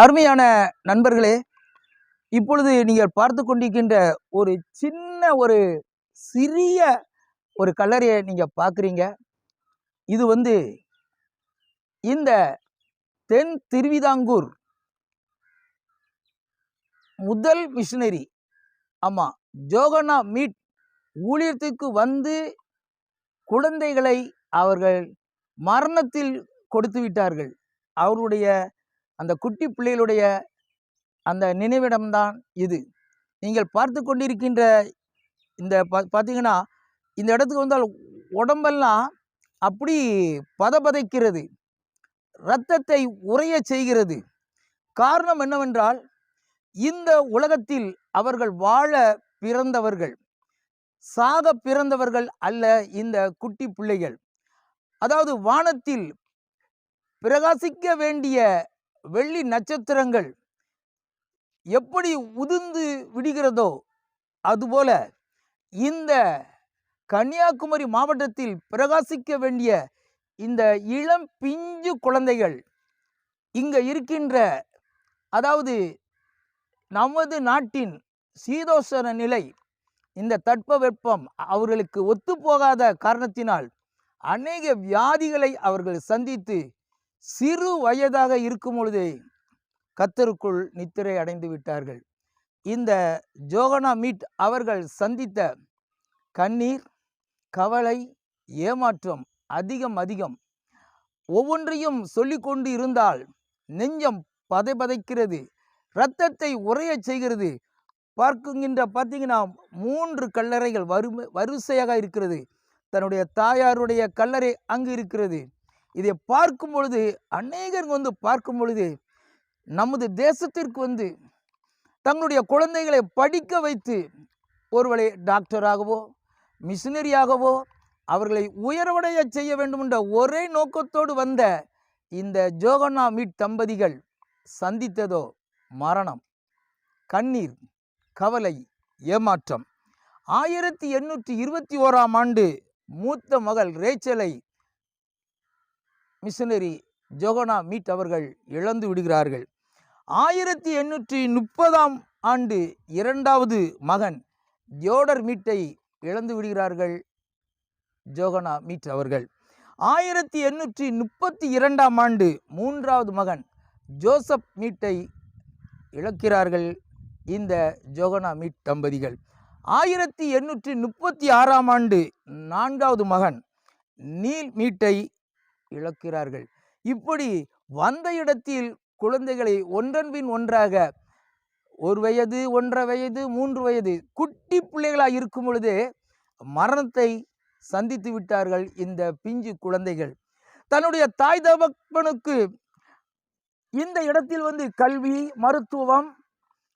அருமையான நண்பர்களே இப்பொழுது நீங்கள் பார்த்து கொண்டிருக்கின்ற ஒரு சின்ன ஒரு சிறிய ஒரு கல்லறையை நீங்கள் பார்க்குறீங்க. இது வந்து இந்த தென் திருவிதாங்கூர் முதல் மிஷினரி ஆமாம் ஜோகனா மீட் ஊழியத்துக்கு வந்து குழந்தைகளை அவர்கள் மரணத்தில் கொடுத்து விட்டார்கள். அவருடைய அந்த குட்டி பிள்ளைகளுடைய அந்த நினைவிடம்தான் இது. நீங்கள் பார்த்து கொண்டிருக்கின்ற இந்த பார்த்தீங்கன்னா இந்த இடத்துக்கு வந்தால் உடம்பெல்லாம் அப்படி பதபதைக்கிறது. இரத்தத்தை உறைய செய்கிறது. காரணம் என்னவென்றால் இந்த உலகத்தில் அவர்கள் வாழ பிறந்தவர்கள் சாக பிறந்தவர்கள் அல்ல இந்த குட்டி பிள்ளைகள். அதாவது வானத்தில் பிரகாசிக்க வேண்டிய வெள்ளி நட்சத்திரங்கள் எப்படி உதிர்ந்து விடுகிறதோ அதுபோல இந்த கன்னியாகுமரி மாவட்டத்தில் பிரகாசிக்க வேண்டிய இந்த இளம் பிஞ்சு குழந்தைகள் இங்கே இருக்கின்ற அதாவது நமது நாட்டின் சீதோஷண நிலை இந்த தட்பவெப்பம் அவர்களுக்கு ஒத்துப்போகாத காரணத்தினால் அநேக வியாதிகளை அவர்கள் சந்தித்து சிறு வயதாக இருக்கும் பொழுதே கத்தருக்குள் நித்திரை அடைந்து விட்டார்கள். இந்த ஜோகனா மீட் அவர்கள் சந்தித்த கண்ணீர் கவலை ஏமாற்றம் அதிகம் அதிகம். ஒவ்வொன்றையும் சொல்லிக்கொண்டு இருந்தால் நெஞ்சம் பதைபதைக்கிறது இரத்தத்தை உறையச் செய்கிறது. பார்க்குகின்ற பார்த்தீங்கன்னா மூன்று கல்லறைகள் வறுமை வரிசையாக இருக்கிறது. தன்னுடைய தாயாருடைய கல்லறை அங்கு இருக்கிறது. இதை பார்க்கும் பொழுது அநேகர் வந்து பார்க்கும் பொழுது நமது தேசத்திற்கு வந்து தங்களுடைய குழந்தைகளை படிக்க வைத்து ஒருவரை டாக்டராகவோ மிஷினரியாகவோ அவர்களை உயர்வடைய செய்ய வேண்டும் என்ற ஒரே நோக்கத்தோடு வந்த இந்த ஜோகன்னா மீட் தம்பதிகள் சந்தித்ததோ மரணம் கண்ணீர் கவலை ஏமாற்றம். ஆயிரத்தி எண்ணூற்றி இருபத்தி ஓராம் ஆண்டு மூத்த மகள் ரேச்சலை மிஷனரி ஜோகனா மீட் அவர்கள் இழந்து விடுகிறார்கள். ஆயிரத்தி எண்ணூற்றி முப்பதாம் ஆண்டு இரண்டாவது மகன் ஜோடர் மீட்டை இழந்து விடுகிறார்கள் ஜோகனா மீட் அவர்கள். ஆயிரத்தி எண்ணூற்றி முப்பத்தி இரண்டாம் ஆண்டு மூன்றாவது மகன் ஜோசப் மீட்டை இழக்கிறார்கள் இந்த ஜோகனா மீட் தம்பதிகள். ஆயிரத்தி எண்ணூற்றி முப்பத்தி ஆறாம் ஆண்டு நான்காவது மகன் நீல் மீட்டை இழக்கிறார்கள். இப்படி வந்த இடத்தில் குழந்தைகளை ஒன்றன் பின் ஒன்றாக ஒரு வயது ஒன்றரை வயது மூன்று வயது குட்டி பிள்ளைகளாக இருக்கும் பொழுதே மரணத்தை சந்தித்து விட்டார்கள் இந்த பிஞ்சு குழந்தைகள். தன்னுடைய தாய் தகப்பனுக்கு இந்த இடத்தில் வந்து கல்வி மருத்துவம்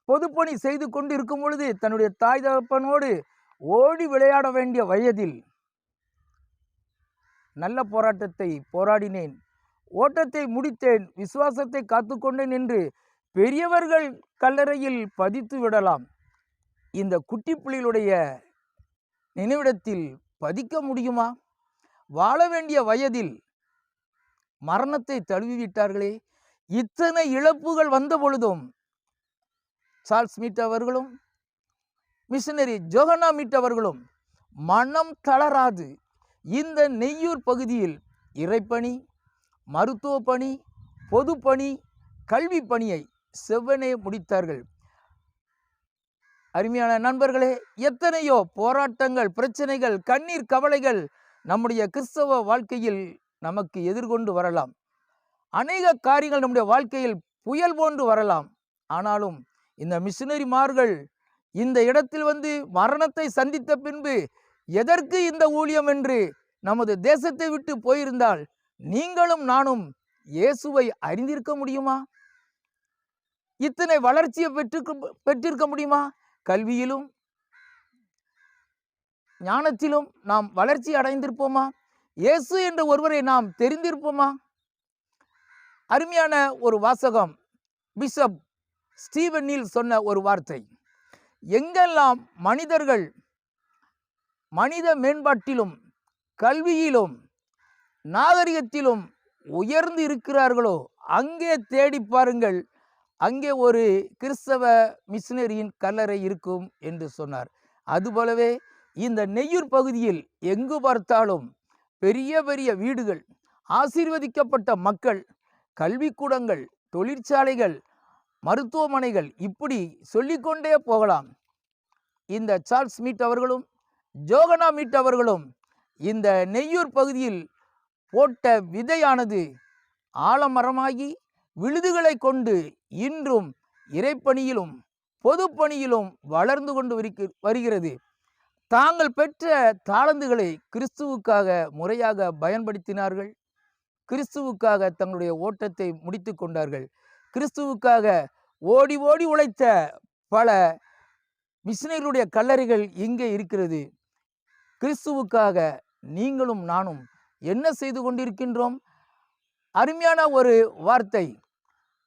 பொதுப்பணி செய்து கொண்டு இருக்கும் பொழுது தன்னுடைய தாய் தகப்பனோடு ஓடி விளையாட வேண்டிய வயதில் நல்ல போராட்டத்தை போராடினேன். ஓட்டத்தை முடித்தேன். விசுவாசத்தை காத்துக்கொண்டேன் என்று பெரியவர்கள் கல்லறையில் பதித்து விடலாம். இந்த குட்டி புலிகளுடைய நினைவிடத்தில் பதிக்க முடியுமா? வாழ வேண்டிய வயதில் மரணத்தை தழுவிவிட்டார்களே இத்தனை இழப்புகள் வந்த பொழுதும் சார்ல்ஸ் மீட் அவர்களும் மிஷனரி ஜோகனா மீட் அவர்களும் மனம் தளராது. இந்த நெய்யூர் பகுதியில் இறைப்பணி மருத்துவ பணி பொதுப்பணி கல்வி பணியை செவ்வனே முடித்தார்கள். அருமையான நண்பர்களே எத்தனையோ போராட்டங்கள் பிரச்சனைகள் கண்ணீர் கவலைகள் நம்முடைய கிறிஸ்தவ வாழ்க்கையில் நமக்கு எதிர்கொண்டு வரலாம். அநேக காரியங்கள் நம்முடைய வாழ்க்கையில் புயல் போன்று வரலாம். ஆனாலும் இந்த மிஷினரிமார்கள் இந்த இடத்தில் வந்து மரணத்தை சந்தித்த பின்பு எதற்கு இந்த ஊழியம் என்று நமது தேசத்தை விட்டு போயிருந்தால் நீங்களும் நானும் இயேசுவை அறிந்திருக்க முடியுமா? இத்தனை வளர்ச்சியை பெற்றிருக்க பெற்றிருக்க முடியுமா? கல்வியிலும் ஞானத்திலும் நாம் வளர்ச்சி அடைந்திருப்போமா? இயேசு என்ற ஒருவரை நாம் தெரிந்திருப்போமா? அருமையான ஒரு வாசகம் பிஷப் ஸ்டீவன் நீல் சொன்ன ஒரு வார்த்தை. எங்கெல்லாம் மனிதர்கள் மனித மேம்பாட்டிலும் கல்வியிலும் நாகரிகத்திலும் உயர்ந்து இருக்கிறார்களோ அங்கே தேடி பாருங்கள். அங்கே ஒரு கிறிஸ்தவ மிஷினரியின் கல்லறை இருக்கும் என்று சொன்னார். அதுபோலவே இந்த நெய்யூர் பகுதியில் எங்கு பார்த்தாலும் பெரிய பெரிய வீடுகள் ஆசீர்வதிக்கப்பட்ட மக்கள் கல்விக்கூடங்கள் தொழிற்சாலைகள் மருத்துவமனைகள் இப்படி சொல்லிக்கொண்டே போகலாம். இந்த சார்ல்ஸ் மீட் அவர்களும் ஜோகனா மீட் அவர்களும் இந்த நெய்யூர் பகுதியில் போட்ட விதையானது ஆலமரமாகி விழுதுகளை கொண்டு இன்றும் இறைப்பணியிலும் பொதுப்பணியிலும் வளர்ந்து கொண்டு வருகிறது. தாங்கள் பெற்ற தாளந்துகளை கிறிஸ்துவுக்காக முறையாக பயன்படுத்தினார்கள். கிறிஸ்துவுக்காக தங்களுடைய ஓட்டத்தை முடித்து கொண்டார்கள். கிறிஸ்துவுக்காக ஓடி ஓடி உழைத்த பல மிஷினர்களுடைய கல்லறைகள் இங்கே இருக்கிறது. கிறிஸ்துவுக்காக நீங்களும் நானும் என்ன செய்து கொண்டிருக்கின்றோம்? அருமையான ஒரு வார்த்தை.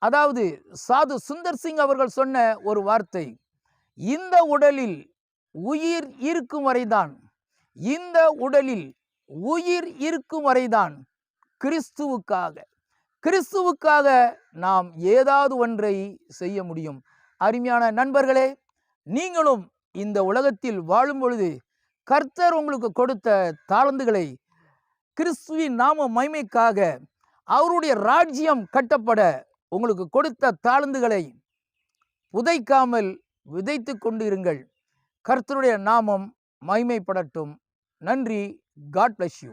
அதாவது சாது சுந்தர் சிங் அவர்கள் சொன்ன ஒரு வார்த்தை. இந்த உடலில் உயிர் இருக்கும் வரைதான் இந்த உடலில் உயிர் இருக்கும் வரைதான் கிறிஸ்துவுக்காக கிறிஸ்துவுக்காக நாம் ஏதாவது ஒன்றை செய்ய முடியும். அருமையான நண்பர்களே நீங்களும் இந்த உலகத்தில் வாழும் பொழுது கர்த்தர் உங்களுக்கு கொடுத்த தாளந்துகளை கிறிஸ்துவின் நாம மைமைக்காக அவருடைய ராஜ்யம் கட்டப்பட உங்களுக்கு கொடுத்த தாளந்துகளை புதைக்காமல் விதைத்து கொண்டு இருங்கள் கர்த்தருடைய நாமம் மைமைப்படட்டும் நன்றி. God bless you